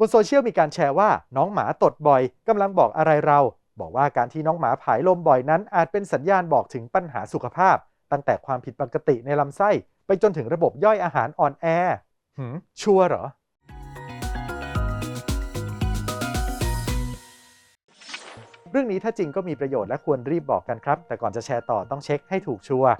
บนโซเชียลมีการแชร์ว่าน้องหมาตดบ่อยกำลังบอกอะไรเรา บอกว่าการที่น้องหมาผายลมบ่อยนั้น อาจเป็นสัญญาณบอกถึงปัญหาสุขภาพ ตั้งแต่ความผิดปกติในลำไส้ ไปจนถึงระบบย่อยอาหารอ่อนแอหืมชัวร์เหรอ เรื่องนี้ถ้าจริงก็มีประโยชน์และควรรีบบอกกันครับ แต่ก่อนจะแชร์ต่อต้องเช็คให้ถูกชัวร์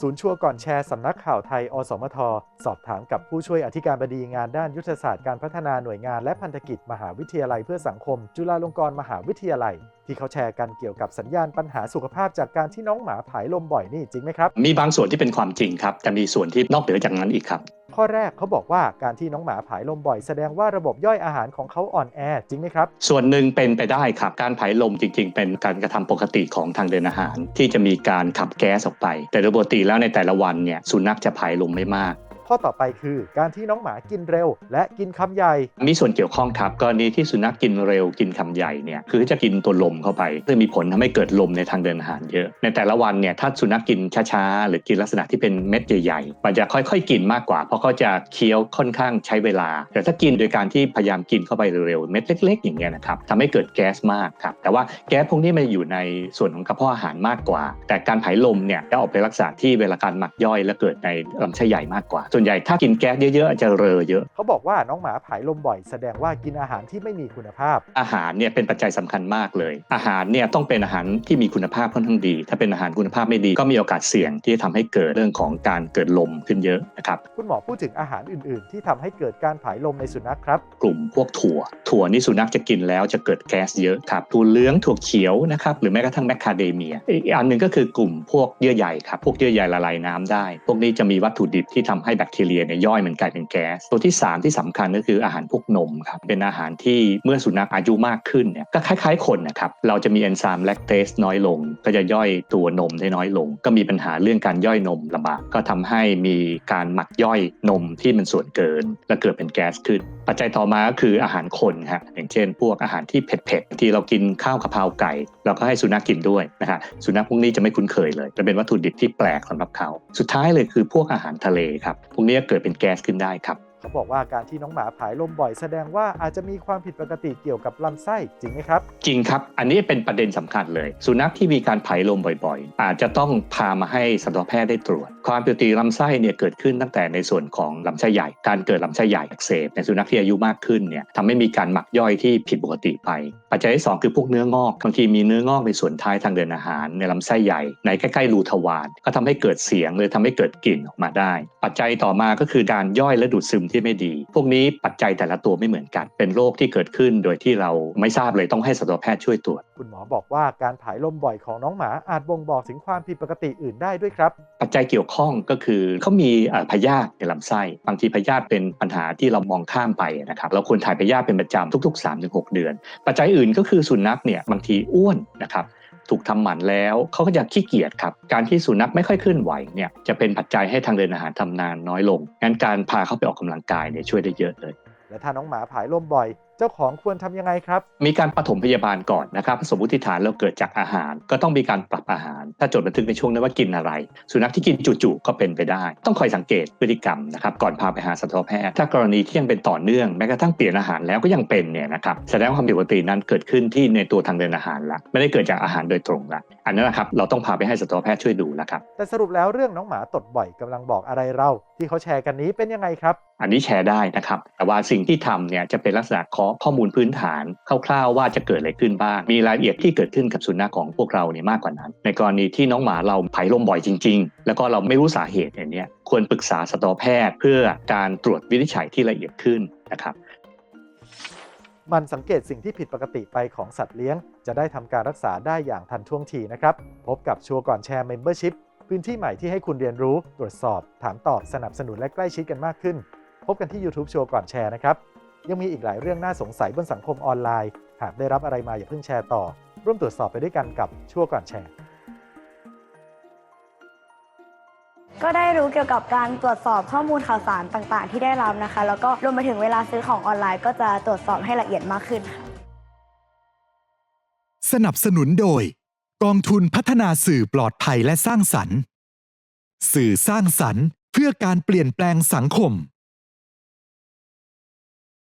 ศูนย์ชัวก่อนแชร์สำนักข่าวไทย อสมท สอบถามกับผู้ช่วยอธิการบดีงานด้านยุทธศาสตร์การพัฒนาหน่วยงานและพันธกิจมหาวิทยาลัยเพื่อสังคม จุฬาลงกรณ์มหาวิทยาลัย ที่เขาแชร์กันเกี่ยวกับสัญญาณปัญหาสุขภาพจากการที่น้องหมาผายลมบ่อยนี่จริงไหมครับ มีบางส่วนที่เป็นความจริงครับ แต่มีส่วนที่นอกเหนือจากนั้นอีกครับ ข้อแรกเขาบอกว่าการที่น้องหมาผายลมบ่อยแสดงว่าระบบย่อยอาหารของเขาอ่อนแอจริงไหมครับ ส่วนหนึ่งเป็นไปได้ครับ การผายลมจริง ๆ เป็นการกระทำปกติของทางเดินอาหาร ที่จะมีการขับแก๊สออกไป แต่โดยปกติแล้วในแต่ละวันเนี่ยสุนัขจะผายลมไม่มาก ข้อต่อไปคือการที่น้องหมากินเร็ว และกินคำใหญ่ มีส่วนเกี่ยวข้องครับกรณีที่สุนัขกินเร็วกินคำใหญ่เนี่ยคือจะกินตัวลมเข้าไปซึ่งมีผลทำให้เกิดลมในทางเดินอาหารเยอะ ในแต่ละวันเนี่ยถ้าสุนัขกินช้าๆหรือกินลักษณะที่เป็นเม็ดใหญ่ๆมันจะค่อยๆ กินมากกว่า เพราะเขาจะเคี้ยวค่อนข้างใช้เวลา แต่ถ้ากินโดยการที่พยายามกินเข้าไปเร็วๆเม็ดเล็ก ๆ อย่างเงี้ยนะครับทำให้เกิดแก๊สมากครับแต่ว่าแก๊สพวกนี้มันอยู่ในส่วนของกระเพาะอาหารมากกว่า แต่การผายลมเนี่ยจะออกเป็นลักษณะที่เวลาการหมักย่อยและเกิดในลำไส้ใหญ่มากกว่าส่วนใหญ่ถ้ากินแก๊สเยอะๆจะเรอเยอะ เขาบอกว่าน้องหมาผายลมบ่อยแสดงว่ากินอาหารที่ไม่มีคุณภาพ อาหารเนี่ยเป็นปัจจัยสำคัญมากเลย อาหารเนี่ยต้องเป็นอาหารที่มีคุณภาพค่อนข้างดี ถ้าเป็นอาหารคุณภาพไม่ดี ก็มีโอกาสเสี่ยงที่จะทำให้เกิดเรื่องของการเกิดลมขึ้นเยอะนะครับคุณหมอพูดถึงอาหารอื่น ๆ ที่ทำให้เกิดการผายลมในสุนัขครับ กลุ่มพวกถั่ว ถั่วนี่สุนัขจะกินแล้วจะเกิดแก๊สเยอะครับถั่วเหลืองถั่วเขียวนะครับหรือแม้กระทั่งแมคคาเดเมียอีกอันหนึ่งก็คือกลุ่มพวกเยื่อใยครับพวกเยื่อใยละลายน้ำได้ พวกนี้จะมีวัตถุดิบที่ทำให้แบคทีเรียเนี่ยย่อยมันกลายเป็นแก๊ส ตัวที่สามที่สำคัญก็คืออาหารพวกนมครับเป็นอาหารที่เมื่อสุนัขอายุมากขึ้นเนี่ยก็คล้ายๆคนนะครับเราจะมีเอนไซม์แลคเตสน้อยลง ก็จะย่อยตัวนมได้น้อยลง ก็มีปัญหาเรื่องการย่อยนมลำบากก็ทำให้มีการหมักย่อยนมที่มันส่วนเกิน และเกิดเป็นแก๊สขึ้นปัจจัยต่อมาก็คืออาหารคนครับอย่างเช่น พวกอาหารที่เผ็ดๆที่เรากินข้าวกะเพราไก่เราก็ให้สุนัขกินด้วยนะฮะสุนัขพวกนี้จะไม่คุ้นเคยเลยจะเป็นวัตถุดิบที่แปลกสำหรับเขา สุดท้ายเลยคือพวกอาหารทะเลครับพวกนี้เกิดเป็นแก๊สขึ้นได้ครับ เขาบอกว่าการที่น้องหมาผายลมบ่อยแสดงว่าอาจจะมีความผิดปกติเกี่ยวกับลำไส้จริงไหมครับ จริงครับ อันนี้เป็นประเด็นสำคัญเลย สุนัขที่มีการผายลมบ่อยๆ อาจจะต้องพามาให้สัตวแพทย์ได้ตรวจ ความผิดปกติลำไส้เนี่ยเกิดขึ้นตั้งแต่ในส่วนของลำไส้ใหญ่ การเกิดลำไส้ใหญ่อักเสบในสุนัขที่อายุมากขึ้นเนี่ยทำให้มีการหมักย่อยที่ผิดปกติไป ปัจจัยที่สองคือพวกเนื้องอกบางทีมีเนื้องอกในส่วนท้ายทางเดินอาหาร ในลำไส้ใหญ่ ในใกล้ๆรูทวารก็ทำให้เกิดเสียงหรือทำให้เกิดกลิ่นออกมาได้ ปัจจัยต่อมาก็คือการย่อยและดูดซึมที่ไม่ดี พวกนี้ปัจจัยแต่ละตัวไม่เหมือนกัน เป็นโรคที่เกิดขึ้นโดยที่เราไม่ทราบเลยต้องให้สัตวแพทย์ช่วยตรวจคุณหมอบอกว่าการผายลมบ่อยของน้องหมาอาจบ่งบอกถึงความผิดปกติอื่นได้ด้วยครับ ปัจจัยเกี่ยวข้องก็คือเขามีเอ่อพยาธิในลำไส้บางทีพยาธิเป็นปัญหาที่เรามองข้ามไปนะครับเราควรถ่ายพยาธิเป็นประจำทุก ๆ 3-6 เดือน ปัจจัยอื่นก็คือสุนัขเนี่ยบางทีอ้วนนะครับถูกทำหมันแล้วเขาก็จะขี้เกียจครับ การที่สุนัขไม่ค่อยเคลื่อนไหวเนี่ยจะเป็นปัจจัยให้ทางเดินอาหารทำนานน้อยลงงั้นการพาเขาไปออกกำลังกายเนี่ยช่วยได้เยอะเลย และถ้าน้องหมาผายลมบ่อยเจ้าของควรทำยังไงครับ มีการปฐมพยาบาลก่อนนะครับ สมมติฐานเราเกิดจากอาหาร ก็ต้องมีการปรับอาหาร ถ้าจดบันทึกในช่วงนั้นว่ากินอะไร สุนัขที่กินจู่ๆก็เป็นไปได้ ต้องคอยสังเกตพฤติกรรมนะครับก่อนพาไปหาสัตวแพทย์ ถ้ากรณีที่ยังเป็นต่อเนื่องแม้กระทั่งเปลี่ยนอาหารแล้วก็ยังเป็นเนี่ยนะครับแสดงว่าความผิดปกตินั้นเกิดขึ้นที่ในตัวทางเดินอาหารละไม่ได้เกิดจากอาหารโดยตรงละอันนั้นนะครับเราต้องพาไปให้สัตวแพทย์ช่วยดูแล้วครับแต่สรุปแล้วเรื่องน้องหมาตดบ่อยกำลังบอกอะไรเรา ที่เขาแชร์กันนี้เป็นยังไงครับ อันนี้แชร์ได้นะครับแต่ว่าสิ่งที่ทำเนี่ยจะเป็นลักษณะขอข้อมูลพื้นฐานคร่าวๆว่าจะเกิดอะไรขึ้นบ้างมีรายละเอียดที่เกิดขึ้นกับสุนัขของพวกเราเนี่ยมากกว่านั้น ในกรณีที่น้องหมาเราผายลมบ่อยจริง ๆ แล้วก็เราไม่รู้สาเหตุอย่างนี้ควรปรึกษาสัตวแพทย์เพื่อการตรวจวินิจฉัยที่ละเอียดขึ้นนะครับ มันสังเกตสิ่งที่ผิดปกติไปของสัตว์เลี้ยง จะได้ทำการรักษาได้อย่างทันท่วงทีนะครับ พบกับชัวร์ก่อนแชร์ Membership พื้นที่ใหม่ที่ให้คุณเรียนรู้ ตรวจสอบ ถามตอบสนับสนุนและใกล้ชิดกันมากขึ้น พบกันที่ YouTube ชัวร์ก่อนแชร์นะครับยังมีอีกหลายเรื่องน่าสงสัยบนสังคมออนไลน์ หากได้รับอะไรมาอย่าเพิ่งแชร์ต่อ ร่วมตรวจสอบไปด้วยกันกับชัวร์ก่อนแชร์ ก็ได้รู้เกี่ยวกับการตรวจสอบข้อมูลข่าวสารต่างๆ ที่ได้รับนะคะ แล้วก็รวมไปถึงเวลาซื้อของออนไลน์ก็จะตรวจสอบให้ละเอียดมากขึ้นค่ะ สนับสนุนโดย กองทุนพัฒนาสื่อปลอดภัยและสร้างสรรค์ สื่อสร้างสรรค์เพื่อการเปลี่ยนแปลงสังคม